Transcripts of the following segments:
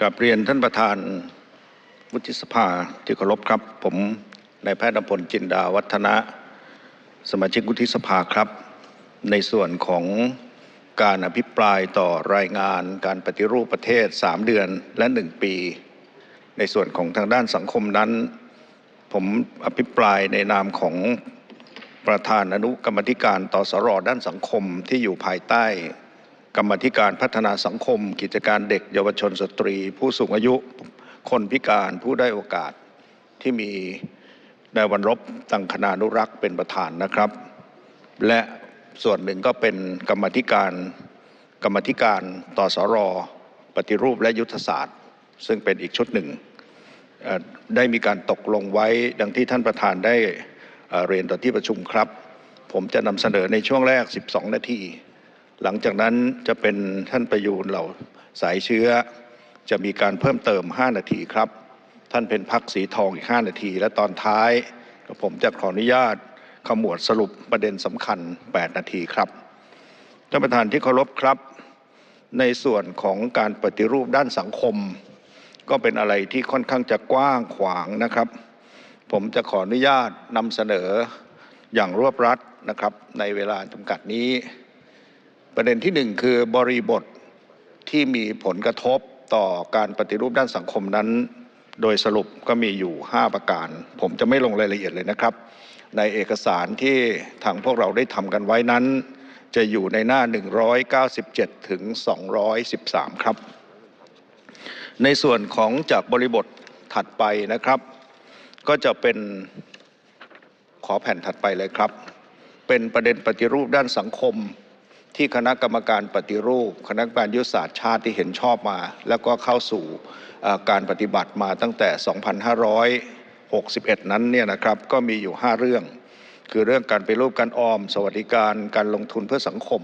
กลับเรียนท่านประธานวุฒิสภาที่เคารพครับ ผมนายแพทย์นพลจินดาวัฒนะ สมาชิกวุฒิสภาครับ ในส่วนของการอภิปรายต่อรายงานการปฏิรูปประเทศ 3 เดือนและ 1 ปี ในส่วนของทางด้านสังคมนั้น ผมอภิปรายในนามของประธานอนุกรรมธิการต่อสรด้านสังคมที่อยู่ภายใต้ กรรมธิการพัฒนาสังคม กิจการเด็ก เยาวชนสตรี ผู้สูงอายุคนพิการผู้ได้โอกาสที่มีนายวันรบตังคณานุรักษ์เป็นประธานนะครับ และส่วนหนึ่งก็เป็นกรรมธิการกรรมธิการต่อสรปฏิรูปและยุทธศาสตร์ ซึ่งเป็นอีกชุดหนึ่งได้มีการตกลงไว้ดังที่ท่านประธานได้เอ่อเรียนต่อที่ประชุมครับ ผมจะนำเสนอในช่วงแรก 12 นาที หลังจากนั้นจะเป็นท่านประยูนเหล่าสายเชื้อ จะมีการเพิ่มเติม 5 นาทีครับ ท่านเป็นพักสีทองอีก 5 นาที และตอนท้ายผมจะขออนุญาตขมวดสรุปประเด็นสำคัญ 8 นาทีครับท่านประธานที่เคารพครับ ในส่วนของการปฏิรูปด้านสังคม ก็เป็นอะไรที่ค่อนข้างจะกว้างขวางนะครับ ผมจะขออนุญาตนำเสนออย่างรวบรัดนะครับ ในเวลาจำกัดนี้ ประเด็นที่หนึ่งคือบริบทที่มีผลกระทบต่อการปฏิรูปด้านสังคมนั้น โดยสรุปก็มีอยู่ 5 ประการ ผมจะไม่ลงรายละเอียดเลยนะครับ ในเอกสารที่ทางพวกเราได้ทำกันไว้นั้น จะอยู่ในหน้า 197 ถึง 213 ครับ ในส่วนของจากบริบทถัดไปนะครับ ก็จะเป็นขอแผ่นถัดไปเลยครับ เป็นประเด็นปฏิรูปด้านสังคม ที่คณะกรรมการปฏิรูป คณะกรรมการยุทธศาสตร์ชาติที่เห็นชอบมา แล้วก็เข้าสู่การปฏิบัติมาตั้งแต่ 2561 นั้นเนี่ยนะครับก็มีอยู่ 5 เรื่อง คือเรื่องการไปรูปการออม สวัสดิการการลงทุนเพื่อสังคม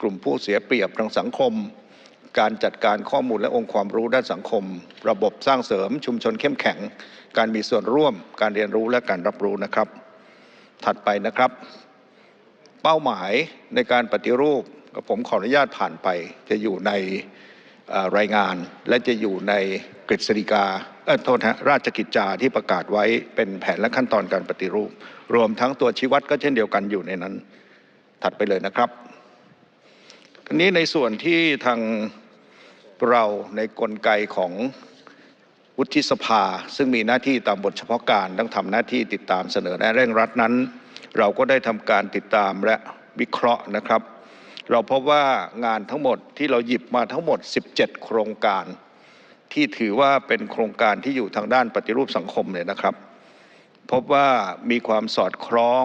กลุ่มผู้เสียเปรียบทางสังคม การจัดการข้อมูลและองค์ความรู้ด้านสังคม ระบบสร้างเสริมชุมชนเข้มแข็ง การมีส่วนร่วม การเรียนรู้และการรับรู้นะครับ ถัดไปนะครับ ป้าหมายในการปฏิรูปกับผมขออนุญาตผ่านไป จะอยู่ในรายงาน และจะอยู่ในกฤษฎีกาเออโทษฮะราชกิจจาที่ประกาศไว้เป็นแผนและขั้นตอนการปฏิรูป รวมทั้งตัวชี้วัดก็เช่นเดียวกันอยู่ในนั้น ถัดไปเลยนะครับทีนี้ในส่วนที่ทางเราในกลไกของวุฒิสภา ซึ่งมีหน้าที่ตามบทเฉพาะการต้องทำหน้าที่ติดตามเสนอแนะเร่งรัดนั้น เราก็ได้ทำการติดตามและวิเคราะห์นะครับ เราพบว่างานทั้งหมดที่เราหยิบมาทั้งหมด 17 โครงการ ที่ถือว่าเป็นโครงการที่อยู่ทางด้านปฏิรูปสังคมเลยนะครับ พบว่ามีความสอดคล้อง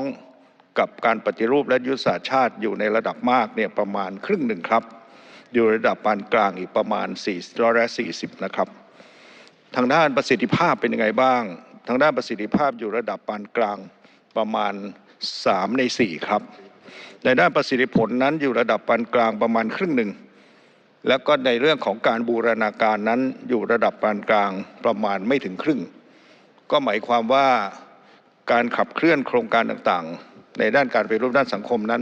กับการปฏิรูปและยุทธศาสตร์ชาติอยู่ในระดับมากเนี่ยประมาณครึ่งหนึ่งครับ อยู่ระดับปานกลางอีกประมาณ4ร้อยละ40 นะครับ ทางด้านประสิทธิภาพเป็นยังไงบ้าง ทางด้านประสิทธิภาพอยู่ระดับปานกลางประมาณ 3 ใน 4 ครับ ในด้านประสิทธิผลนั้นอยู่ระดับปานกลางประมาณครึ่งหนึ่ง แล้วก็ในเรื่องของการบูรณาการนั้นอยู่ระดับปานกลางประมาณไม่ถึงครึ่ง ก็หมายความว่าการขับเคลื่อนโครงการต่างๆ ในด้านการปฏิรูปด้านสังคมนั้น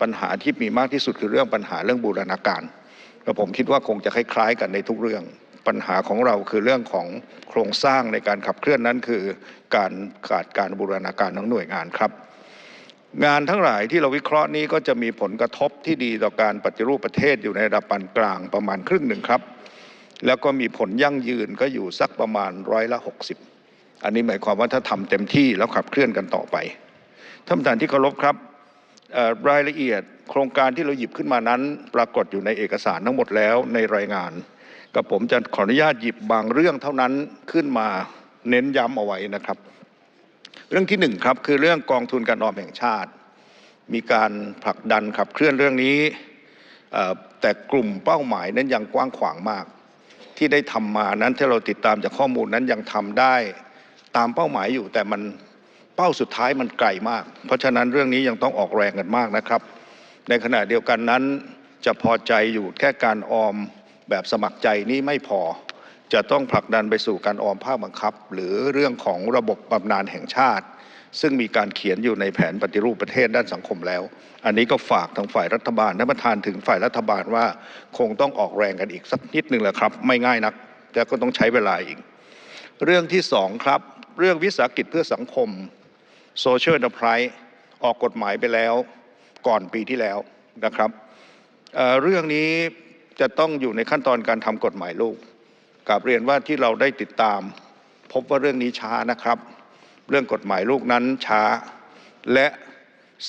ปัญหาที่มีมากที่สุดคือเรื่องปัญหาเรื่องบูรณาการและผมคิดว่าคงจะคล้ายๆ กันในทุกเรื่องปัญหาของเราคือเรื่องของโครงสร้างในการขับเคลื่อนนั้นคือการขาดการบูรณาการของหน่วยงานครับ งานทั้งหลายที่เราวิเคราะห์นี้ก็จะมีผลกระทบที่ดีต่อการปฏิรูปประเทศอยู่ในระดับปานกลางประมาณครึ่งหนึ่งครับ แล้วก็มีผลยั่งยืนก็อยู่สักประมาณร้อยละ 60 อันนี้หมายความว่าถ้าทำเต็มที่แล้วขับเคลื่อนกันต่อไปท่านประธานที่เคารพครับรายละเอียดโครงการที่เราหยิบขึ้นมานั้น ปรากฏอยู่ในเอกสารทั้งหมดแล้วในรายงาน กับผมจะขออนุญาตหยิบบางเรื่องเท่านั้นขึ้นมาเน้นย้ำเอาไว้นะครับ เรื่องที่หนึ่งครับคือเรื่องกองทุนการออมแห่งชาติ มีการผลักดันขับเคลื่อนเรื่องนี้ แต่กลุ่มเป้าหมายนั้นยังกว้างขวางมาก ที่ได้ทำมานั้นถ้าเราติดตามจากข้อมูลนั้นยังทำได้ตามเป้าหมายอยู่แต่มันเป้าสุดท้ายมันไกลมาก เพราะฉะนั้นเรื่องนี้ยังต้องออกแรงกันมากนะครับ ในขณะเดียวกันนั้นจะพอใจอยู่แค่การออมแบบสมัครใจนี้ไม่พอ จะต้องผลักดันไปสู่การออมภาคบังคับ หรือเรื่องของระบบบำนาญแห่งชาติ ซึ่งมีการเขียนอยู่ในแผนปฏิรูปประเทศด้านสังคมแล้ว อันนี้ก็ฝากทางฝ่ายรัฐบาลท่านประธานถึงฝ่ายรัฐบาลว่าคงต้องออกแรงกันอีกสักนิดหนึ่งแหละครับ ไม่ง่ายนักแต่ก็ต้องใช้เวลาอีก เรื่องที่สองครับ เรื่องวิสาหกิจเพื่อสังคม Social Enterprise ออกกฎหมายไปแล้วก่อนปีที่แล้วนะครับเเรื่องนี้จะต้องอยู่ในขั้นตอนการทำกฎหมายลูก กราบเรียนว่าที่เราได้ติดตาม พบว่าเรื่องนี้ช้านะครับ เรื่องกฎหมายลูกนั้นช้า และ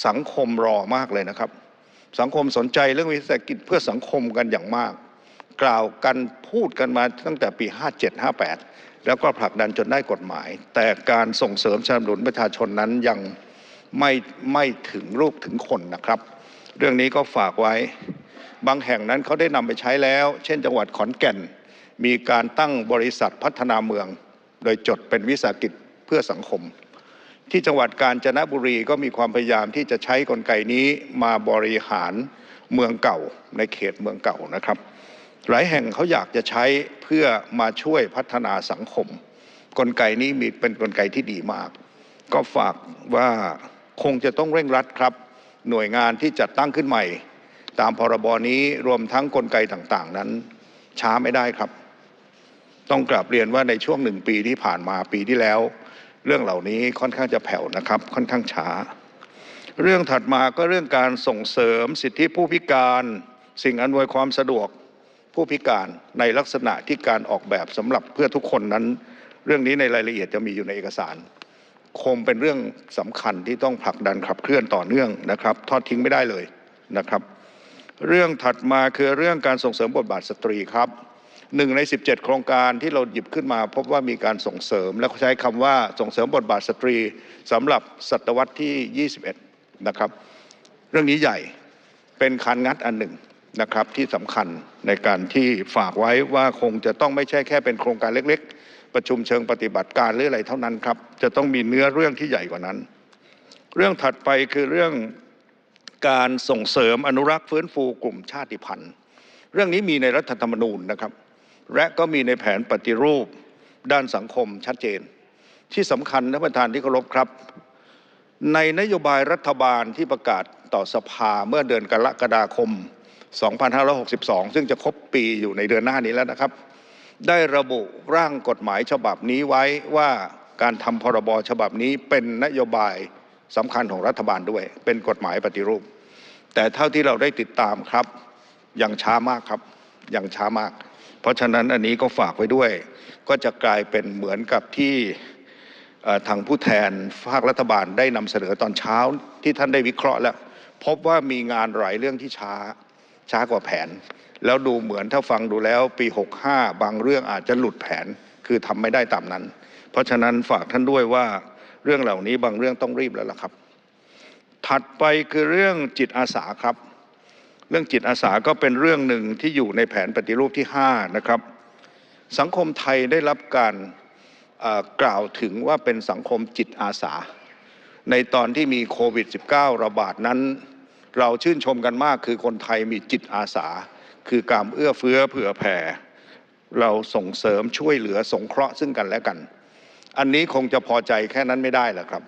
สังคมรอมากเลยนะครับ สังคมสนใจเรื่องวิสาหกิจเพื่อสังคมกันอย่างมาก กล่าวกันพูดกันมาตั้งแต่ปี 57 58 แล้วก็ผลักดันจนได้กฎหมาย แต่การส่งเสริมสนับสนุนประชาชนนั้นยังไม่ไม่ถึงลูกถึงคนนะครับ เรื่องนี้ก็ฝากไว้บางแห่งนั้นเขาได้นำไปใช้แล้ว เช่นจังหวัดขอนแก่น มีการตั้งบริษัทพัฒนาเมือง โดยจดเป็นวิสาหกิจเพื่อสังคม ที่จังหวัดกาญจนบุรีก็มีความพยายามที่จะใช้กลไกนี้มาบริหารเมืองเก่าในเขตเมืองเก่านะครับ หลายแห่งเขาอยากจะใช้เพื่อมาช่วยพัฒนาสังคม กลไกนี้มีเป็นกลไกที่ดีมาก ก็ฝากว่าคงจะต้องเร่งรัดครับ หน่วยงานที่จัดตั้งขึ้นใหม่ ตามพรบนี้รวมทั้งกลไกต่างๆ นั้นช้าไม่ได้ครับ ต้องกราบเรียนว่าในช่วงหนึ่งปีที่ผ่านมาปีที่แล้ว เรื่องเหล่านี้ค่อนข้างจะแผ่วนะครับ ค่อนข้างช้า เรื่องถัดมาก็เรื่องการส่งเสริมสิทธิผู้พิการ สิ่งอำนวยความสะดวกผู้พิการในลักษณะที่การออกแบบสำหรับเพื่อทุกคนนั้น เรื่องนี้ในรายละเอียดจะมีอยู่ในเอกสาร คงเป็นเรื่องสำคัญที่ต้องผลักดันขับเคลื่อนต่อเนื่องนะครับ ทอดทิ้งไม่ได้เลยนะครับ เรื่องถัดมาคือเรื่องการส่งเสริมบทบาทสตรีครับ หนึ่งใน 17 โครงการที่เราหยิบขึ้นมา พบว่ามีการส่งเสริม และใช้คำว่าส่งเสริมบทบาทสตรีสำหรับศตวรรษที่ 21 นะครับ เรื่องนี้ใหญ่เป็นคันงัดอันหนึ่งนะครับที่สำคัญในการที่ฝากไว้ว่าคงจะต้องไม่ใช่แค่เป็นโครงการเล็ก ๆ ประชุมเชิงปฏิบัติการหรืออะไรเท่านั้นครับจะต้องมีเนื้อเรื่องที่ใหญ่กว่านั้น เรื่องถัดไปคือเรื่องการส่งเสริมอนุรักษ์ฟื้นฟูกลุ่มชาติพันธุ์ เรื่องนี้มีในรัฐธรรมนูญนะครับ และก็มีในแผนปฏิรูปด้านสังคมชัดเจน ที่สำคัญท่านประธานที่เคารพครับ ในนโยบายรัฐบาลที่ประกาศต่อสภาเมื่อเดือนกรกฎาคม 2562 ซึ่งจะครบปีอยู่ในเดือนหน้านี้แล้วนะครับ ได้ระบุร่างกฎหมายฉบับนี้ไว้ว่าการทำพรบฉบับนี้เป็นนโยบายสำคัญของรัฐบาลด้วย เป็นกฎหมายปฏิรูป แต่เท่าที่เราได้ติดตามครับยังช้ามากครับยังช้ามาก เพราะฉะนั้นอันนี้ก็ฝากไว้ด้วย ก็จะกลายเป็นเหมือนกับที่ทางผู้แทนภาครัฐบาลได้นำเสนอตอนเช้าที่ท่านได้วิเคราะห์แล้ว พบว่ามีงานหลายเรื่องที่ช้าช้ากว่าแผน แล้วดูเหมือนถ้าฟังดูแล้วปี 65 บางเรื่องอาจจะหลุดแผนคือทำไม่ได้ตามนั้น เพราะฉะนั้นฝากท่านด้วยว่าเรื่องเหล่านี้บางเรื่องต้องรีบแล้วล่ะครับ ถัดไปคือเรื่องจิตอาสาครับ เรื่องจิตอาสาก็เป็นเรื่องหนึ่งที่อยู่ในแผนปฏิรูปที่5นะครับ สังคมไทยได้รับการกล่าวถึงว่าเป็นสังคมจิตอาสา ในตอนที่มีโควิด -19 ระบาดนั้น เราชื่นชมกันมากคือคนไทยมีจิตอาสา คือการเอื้อเฟื้อเผื่อแผ่ เราส่งเสริมช่วยเหลือสงเคราะห์ซึ่งกันและกัน อันนี้คงจะพอใจแค่นั้นไม่ได้แหละครับ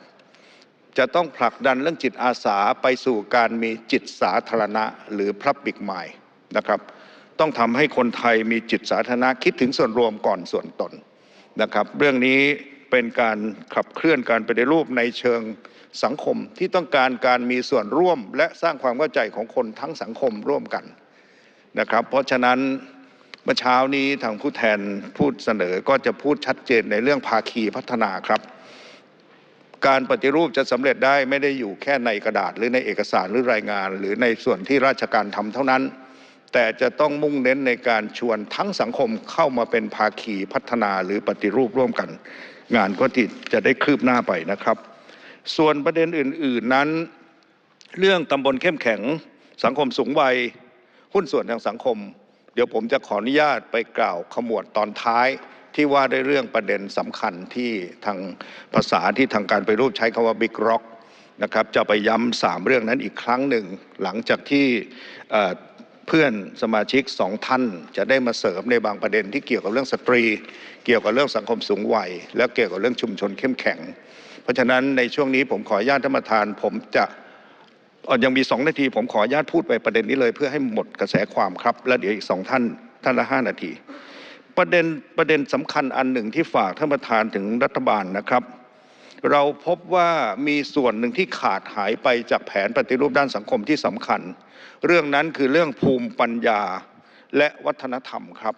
จะต้องผลักดันเรื่องจิตอาสาไปสู่การมีจิตสาธารณะหรือ Public Mind นะครับ ต้องทำให้คนไทยมีจิตสาธารณะคิดถึงส่วนรวมก่อนส่วนตนนะครับ เรื่องนี้เป็นการขับเคลื่อนการปฏิรูปในเชิงสังคมที่ต้องการการมีส่วนร่วมและสร้างความเข้าใจของคนทั้งสังคมร่วมกันนะครับ เพราะฉะนั้นเมื่อเช้านี้ทางผู้แทนพูดเสนอก็จะพูดชัดเจนในเรื่องภาคีพัฒนาครับ การปฏิรูปจะสำเร็จได้ไม่ได้อยู่แค่ในกระดาษหรือในเอกสารหรือรายงาน หรือในส่วนที่ราชการทำเท่านั้น แต่จะต้องมุ่งเน้นในการชวนทั้งสังคมเข้ามาเป็นภาคีพัฒนาหรือปฏิรูปร่วมกัน งานก็ที่จะได้คืบหน้าไปนะครับ ส่วนประเด็นอื่น ๆนั้น เรื่องตำบลเข้มแข็ง สังคมสูงวัย หุ้นส่วนทางสังคม เดี๋ยวผมจะขออนุญาตไปกล่าวขมวดตอนท้าย ที่ว่าด้วยเรื่องประเด็นสำคัญที่ทางภาษาที่ทางการไปรูปใช้คำว่าบิ๊กร็อกนะครับจะไปย้ำสามเรื่องนั้นอีกครั้งหนึ่ง หลังจากที่เพื่อนสมาชิกสองท่านจะได้มาเสริมในบางประเด็นที่เกี่ยวกับเรื่องสตรี เกี่ยวกับเรื่องสังคมสูงวัย และเกี่ยวกับเรื่องชุมชนเข้มแข็ง เพราะฉะนั้นในช่วงนี้ผมขออนุญาตท่านประธาน ผมจะยังมีสองนาที ผมขออนุญาตพูดไปประเด็นนี้เลย เพื่อให้หมดกระแสความครับ แล้วเดี๋ยวอีกสองท่านท่านละห้านาที ประเด็นประเด็นสำคัญอันหนึ่งที่ฝากท่านประธานถึงรัฐบาลนะครับ เราพบว่ามีส่วนหนึ่งที่ขาดหายไปจากแผนปฏิรูปด้านสังคมที่สำคัญ เรื่องนั้นคือเรื่องภูมิปัญญาและวัฒนธรรมครับ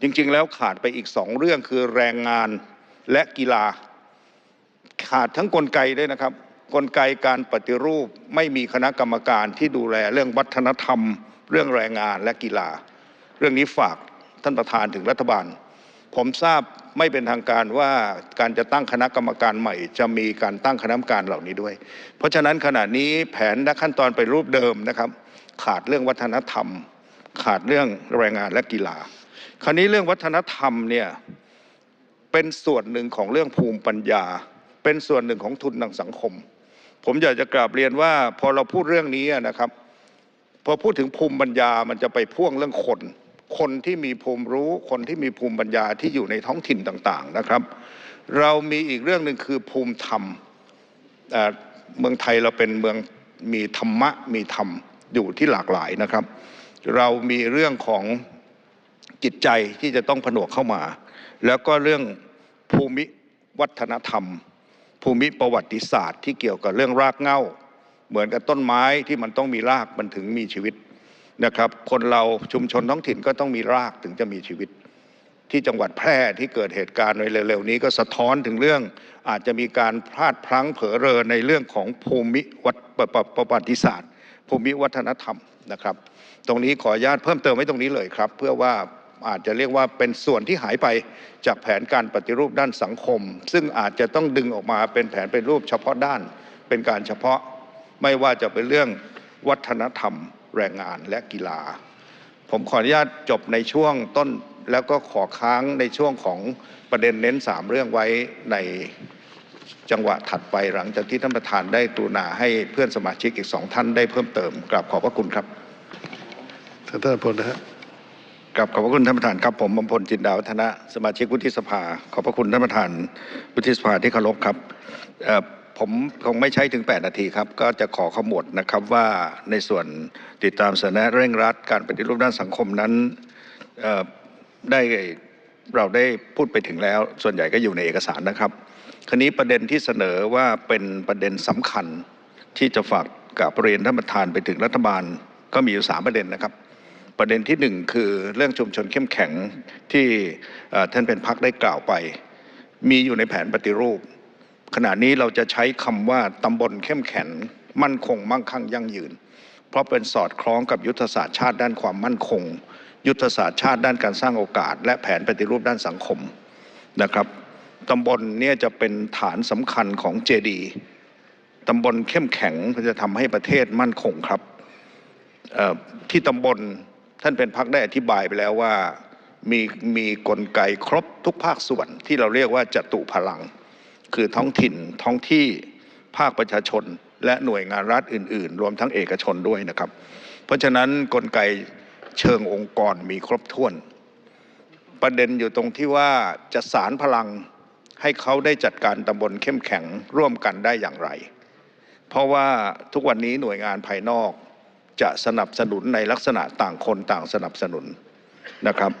จริงๆแล้วขาดไปอีกสองเรื่องคือแรงงานและกีฬา ขาดทั้งกลไกด้วยนะครับ กลไกการปฏิรูปไม่มีคณะกรรมการที่ดูแลเรื่องวัฒนธรรม เรื่องแรงงานและกีฬา เรื่องนี้ฝาก ท่านประธานถึงรัฐบาล ผมทราบไม่เป็นทางการว่าการจะตั้งคณะกรรมการใหม่ จะมีการตั้งคณะกรรมการเหล่านี้ด้วย เพราะฉะนั้นขณะนี้แผนและขั้นตอนไปรูปเดิมนะครับ ขาดเรื่องวัฒนธรรม ขาดเรื่องแรงงานและกีฬา คราวนี้เรื่องวัฒนธรรมเนี่ยเป็นส่วนหนึ่งของเรื่องภูมิปัญญา เป็นส่วนหนึ่งของทุนทางสังคม ผมอยากจะกราบเรียนว่าพอเราพูดเรื่องนี้นะครับ พอพูดถึงภูมิปัญญามันจะไปพ่วงเรื่องคน คนที่มีภูมิรู้ คนที่มีภูมิปัญญาที่อยู่ในท้องถิ่นต่างๆนะครับ เรามีอีกเรื่องหนึ่งคือภูมิธรรมเมืองไทยเราเป็นเมืองมีธรรมะมีธรรมอยู่ที่หลากหลายนะครับ เรามีเรื่องของจิตใจที่จะต้องผนวกเข้ามา แล้วก็เรื่องภูมิวัฒนธรรม ภูมิประวัติศาสตร์ ที่เกี่ยวกับเรื่องรากเหง้า เหมือนกับต้นไม้ที่มันต้องมีรากมันถึงมีชีวิต นะครับ คนเราชุมชนท้องถิ่นก็ต้องมีรากถึงจะมีชีวิต ที่จังหวัดแพร่ที่เกิดเหตุการณ์ในเร็วๆนี้ก็สะท้อนถึงเรื่องอาจจะมีการพลาดพลั้งเผลอเรอในเรื่องของภูมิวัฒประประประวัติศาสตร์ ภูมิวัฒนธรรมนะครับ ตรงนี้ขออนุญาตเพิ่มเติมไว้ตรงนี้เลยครับ เพื่อว่าอาจจะเรียกว่าเป็นส่วนที่หายไปจากแผนการปฏิรูปด้านสังคม ซึ่งอาจจะต้องดึงออกมาเป็นแผนเป็นรูปเฉพาะด้าน เป็นการเฉพาะไม่ว่าจะเป็นเรื่องวัฒนธรรม แรงงานและกีฬา ผมขออนุญาตจบในช่วงต้นแล้วก็ขอค้างในช่วงของประเด็นเน้นสามเรื่องไว้ในจังหวะถัดไปหลังจากที่ท่านประธานได้กรุณาให้เพื่อนสมาชิกอีกสองท่านได้เพิ่มเติมกราบขอบพระคุณครับท่านท่านพลนะฮะกราบขอบพระคุณท่านประธานครับผมบำพลจินดาวัฒนะ สมาชิกวุฒิสภา ขอบพระคุณท่านประธานวุฒิสภาที่เคารพครับเอ่อ ผมคงไม่ใช้ถึง 8 นาทีครับ ก็จะขอขมวดนะครับว่าในส่วนติดตามสถานะเร่งรัดการปฏิรูปด้านสังคมนั้นได้เราได้พูดไปถึงแล้ว ส่วนใหญ่ก็อยู่ในเอกสารนะครับครนี้ประเด็นที่เสนอว่าเป็นประเด็นสำคัญที่จะฝากกับเรียนท่านประธานไปถึงรัฐบาลก็มีอยู่สามประเด็นนะครับ ประเด็นที่หนึ่งคือเรื่องชุมชนเข้มแข็งที่ท่านเป็นพักได้กล่าวไป มีอยู่ในแผนปฏิรูป ขณะนี้เราจะใช้คำว่าตำบลเข้มแข็งมั่นคงมั่งคั่งยั่งยืน เพราะเป็นสอดคล้องกับยุทธศาสตร์ชาติด้านความมั่นคง ยุทธศาสตร์ชาติด้านการสร้างโอกาส และแผนปฏิรูปด้านสังคมนะครับตำบลเนี่ยจะเป็นฐานสำคัญของเจดีตำบลเข้มแข็งจะทำให้ประเทศมั่นคงครับที่ตำบลท่านเป็นพักได้อธิบายไปแล้วว่ามีมีกลไกครบทุกภาคส่วนที่เราเรียกว่าจตุพลัง คือท้องถิ่นท้องที่ภาคประชาชน และหน่วยงานรัฐอื่น ๆ รวมทั้งเอกชนด้วยนะครับ เพราะฉะนั้นกลไกเชิงองค์กรมีครบถ้วน ประเด็นอยู่ตรงที่ว่าจะสารพลังให้เขาได้จัดการตำบลเข้มแข็งร่วมกันได้อย่างไร เพราะว่าทุกวันนี้หน่วยงานภายนอกจะสนับสนุนในลักษณะต่างคนต่างสนับสนุนนะครับ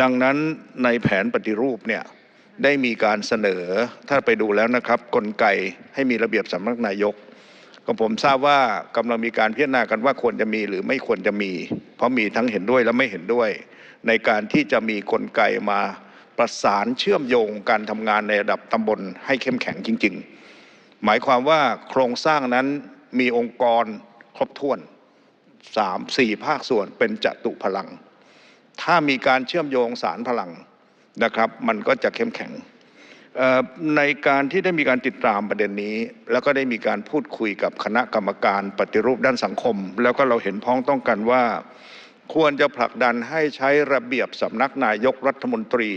ดังนั้นในแผนปฏิรูปเนี่ย ได้มีการเสนอถ้าไปดูแล้วนะครับกลไกให้มีระเบียบสำนักนายกก็ผมทราบว่ากำลังมีการพิจารณากันว่าควรจะมีหรือไม่ควรจะมี เพราะมีทั้งเห็นด้วยและไม่เห็นด้วย ในการที่จะมีกลไกมาประสานเชื่อมโยงการทำงานในระดับตำบลให้เข้มแข็งจริง ๆ หมายความว่าโครงสร้างนั้นมีองค์กรครบถ้วนสามสี่ภาคส่วนเป็นจตุพลัง ถ้ามีการเชื่อมโยงสารพลัง นะครับ มันก็จะเข้มแข็งในการที่ได้มีการติดตามประเด็นนี้ แล้วก็ได้มีการพูดคุยกับคณะกรรมการปฏิรูปด้านสังคม แล้วก็เราเห็นพ้องต้องกันว่า ควรจะผลักดันให้ใช้ระเบียบสำนักนายกรัฐมนตรี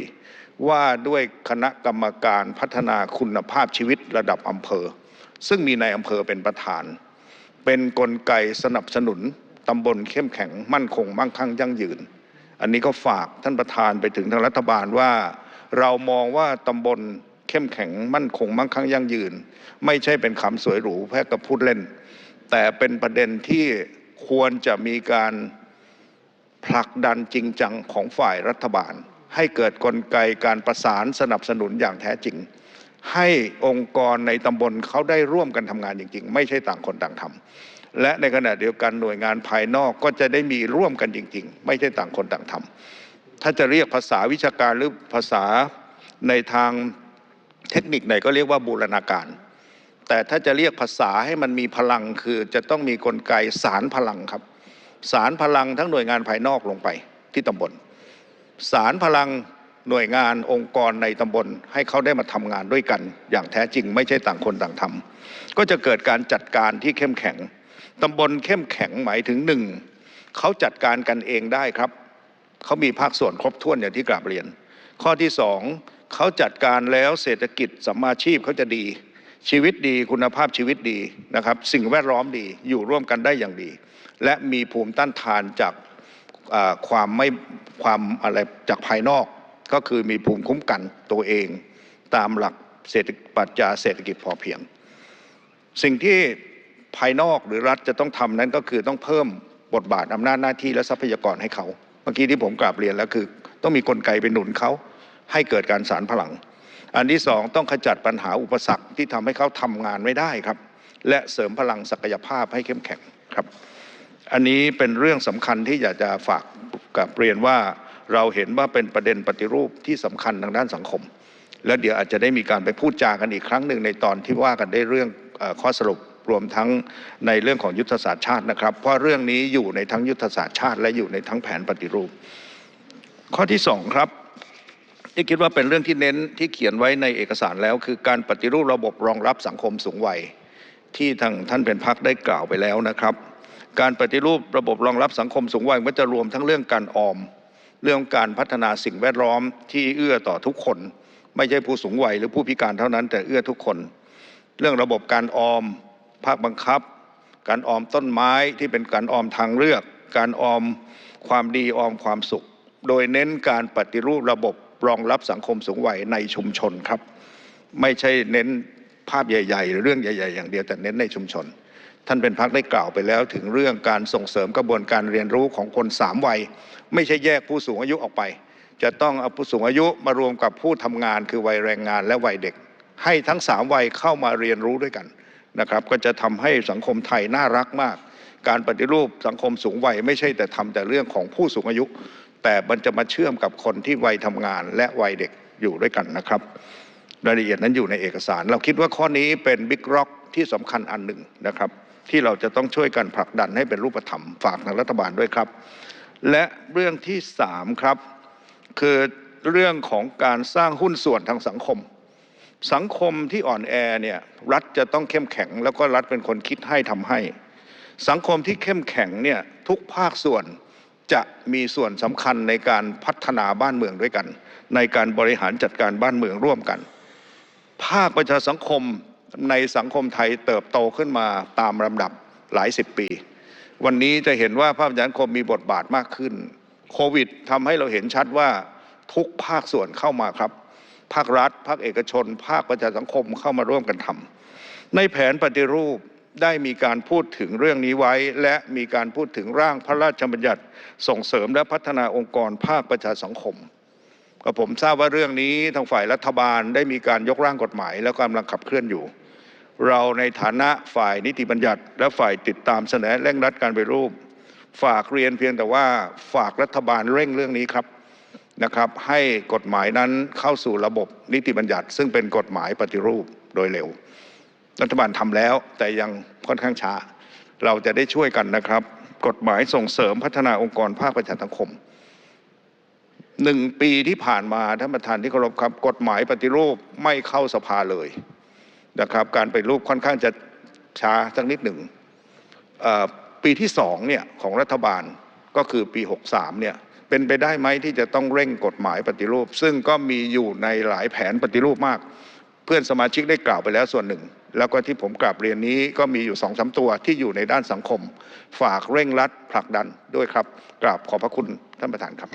ว่าด้วยคณะกรรมการพัฒนาคุณภาพชีวิตระดับอำเภอ ซึ่งมีนายอำเภอเป็นประธาน เป็นนกลไกสนับสนุนตำบลเข้มแข็งมั่นคงมั่งคั่งยั่งยืน อันนี้ก็ฝากท่านประธานไปถึงทางรัฐบาลว่า เรามองว่าตำบลเข้มแข็งมั่นคงมั่งคั่งยั่งยืน ไม่ใช่เป็นคำสวยหรูแค่กับพูดเล่น แต่เป็นประเด็นที่ควรจะมีการผลักดันจริงจังของฝ่ายรัฐบาล ให้เกิดกลไกการประสานสนับสนุนอย่างแท้จริง ให้องค์กรในตำบลเขาได้ร่วมกันทำงานจริง ๆ ไม่ใช่ต่างคนต่างทำ และในขณะเดียวกันหน่วยงานภายนอกก็จะได้มีร่วมกันจริง ๆ ไม่ใช่ต่างคนต่างทำถ้าจะเรียกภาษาวิชาการหรือภาษาในทางเทคนิคไหนก็เรียกว่าบูรณาการ แต่ถ้าจะเรียกภาษาให้มันมีพลังคือจะต้องมีกลไกสารพลังครับ สารพลังทั้งหน่วยงานภายนอกลงไปที่ตำบล สารพลังหน่วยงานองค์กรในตำบลให้เขาได้มาทำงานด้วยกัน อย่างแท้จริงไม่ใช่ต่างคนต่างทำก็จะเกิดการจัดการที่เข้มแข็ง ตำบลเข้มแข็งหมายถึงหนึ่งเขาจัดการกันเองได้ครับ เขามีภาคส่วนครบถ้วนอย่างที่กราบเรียน ข้อที่สองเขาจัดการแล้วเศรษฐกิจสัมมาชีพเขาจะดี ชีวิตดีคุณภาพชีวิตดีนะครับ สิ่งแวดล้อมดีอยู่ร่วมกันได้อย่างดี และมีภูมิต้านทานจากความไม่ความอะไรจากภายนอก ก็คือมีภูมิคุ้มกันตัวเอง ตามหลักเศรษฐปรัชญาเศรษฐกิจพอเพียง สิ่งที่ ภายนอกหรือรัฐจะต้องทำนั้นก็คือต้องเพิ่มบทบาทอำนาจหน้าที่และทรัพยากรให้เขาเมื่อกี้ที่ผมกราบเรียนแล้วคือ ต้องมีกลไกไปหนุนเขาให้เกิดการสารพลัง อันที่สองต้องขจัดปัญหาอุปสรรคที่ทำให้เขาทำงานไม่ได้ครับ และเสริมพลังศักยภาพให้เข้มแข็งครับ อันนี้เป็นเรื่องสำคัญที่อยากจะฝากกับเรียนว่าเราเห็นว่าเป็นประเด็นปฏิรูปที่สำคัญทางด้านสังคม แล้วเดี๋ยวอาจจะได้มีการไปพูดจากันอีกครั้งหนึ่งในตอนที่ว่ากันได้เรื่องข้อสรุป รวมทั้งในเรื่องของยุทธศาสตร์ชาตินะครับ เพราะเรื่องนี้อยู่ในทั้งยุทธศาสตร์ชาติ และอยู่ในทั้งแผนปฏิรูป ข้อที่สองครับที่คิดว่าเป็นเรื่องที่เน้นที่เขียนไว้ในเอกสารแล้ว คือการปฏิรูประบบรองรับสังคมสูงวัย ที่ทางท่านเป็นพักได้กล่าวไปแล้วนะครับ การปฏิรูประบบรองรับสังคมสูงวัยก็จะรวมทั้งเรื่องการออม เรื่องการพัฒนาสิ่งแวดล้อมที่เอื้อต่อทุกคน ไม่ใช่ผู้สูงวัยหรือผู้พิการเท่านั้นแต่เอื้อทุกคน เรื่องระบบการออม ภาคบังคับ การออมต้นไม้ที่เป็นการออมทางเลือก การออมความดีออมความสุข โดยเน้นการปฏิรูประบบรองรับสังคมสูงวัยในชุมชนครับ ไม่ใช่เน้นภาพใหญ่ๆหรือเรื่องใหญ่ ๆ อย่างเดียวแต่เน้นในชุมชน ท่านเป็นพักได้กล่าวไปแล้วถึงเรื่องการส่งเสริมกระบวนการเรียนรู้ของคนสามวัย ไม่ใช่แยกผู้สูงอายุออกไป จะต้องเอาผู้สูงอายุมารวมกับผู้ทำงานคือวัยแรงงานและวัยเด็ก ให้ทั้งสามวัยเข้ามาเรียนรู้ด้วยกัน นะครับก็จะทำให้สังคมไทยน่ารักมาก การปฏิรูปสังคมสูงวัยไม่ใช่แต่ทำแต่เรื่องของผู้สูงอายุ แต่มันจะมาเชื่อมกับคนที่วัยทำงาน และวัยเด็กอยู่ด้วยกันนะครับรายละเอียดนั้นอยู่ในเอกสาร เราคิดว่าข้อนี้เป็นบิ๊กร็อกที่สำคัญอันหนึ่งนะครับ ที่เราจะต้องช่วยกันผลักดันให้เป็นรูปธรรมฝากทางรัฐบาลด้วยครับ และเรื่องที่สามครับคือเรื่องของการสร้างหุ้นส่วนทางสังคม สังคมที่อ่อนแอเนี่ยรัฐจะต้องเข้มแข็ง แล้วก็รัฐเป็นคนคิดให้ทำให้ สังคมที่เข้มแข็งเนี่ยทุกภาคส่วนจะมีส่วนสำคัญในการพัฒนาบ้านเมืองด้วยกัน ในการบริหารจัดการบ้านเมืองร่วมกัน ภาคประชาสังคมในสังคมไทยเติบโตขึ้นมาตามลำดับหลายสิบปี วันนี้จะเห็นว่าภาคประชาสังคมมีบทบาทมากขึ้น โควิดทำให้เราเห็นชัดว่าทุกภาคส่วนเข้ามาครับ ภาครัฐ ภาคเอกชน ภาคประชาสังคมเข้ามาร่วมกันทำในแผนปฏิรูปได้มีการพูดถึงเรื่องนี้ไว้ และมีการพูดถึงร่างพระราชบัญญัติส่งเสริมและพัฒนาองค์กรภาคประชาสังคมก็ผมทราบว่าเรื่องนี้ทางฝ่ายรัฐบาลได้มีการยกร่างกฎหมาย แล้วกำลังขับเคลื่อนอยู่ เราในฐานะฝ่ายนิติบัญญัติ และฝ่ายติดตามเสนอเร่งรัดการไปรูป ฝากเรียนเพียงแต่ว่าฝากรัฐบาลเร่งเรื่องนี้ครับ นะครับให้กฎหมายนั้นเข้าสู่ระบบนิติบัญญัติ ซึ่งเป็นกฎหมายปฏิรูปโดยเร็ว รัฐบาลทำแล้วแต่ยังค่อนข้างช้า เราจะได้ช่วยกันนะครับ กฎหมายส่งเสริมพัฒนาองค์กรภาคประชาสังคมหนึ่งปีที่ผ่านมาท่านประธานที่เคารพครับ กฎหมายปฏิรูปไม่เข้าสภาเลยนะครับ การไปฏิรูปค่อนข้างจะช้าสักนิดหนึ่งปีที่สองเนี่ยของรัฐบาลก็คือปี 63เนี่ย เป็นไปได้ไหมที่จะต้องเร่งกฎหมายปฏิรูป ซึ่งก็มีอยู่ในหลายแผนปฏิรูปมาก เพื่อนสมาชิกได้กล่าวไปแล้วส่วนหนึ่ง แล้วก็ที่ผมกราบเรียนนี้ก็มีอยู่สองสาตัวที่อยู่ในด้านสังคม ฝากเร่งรัดผลักดันด้วยครับกราบขอบพระคุณท่านประธานครับ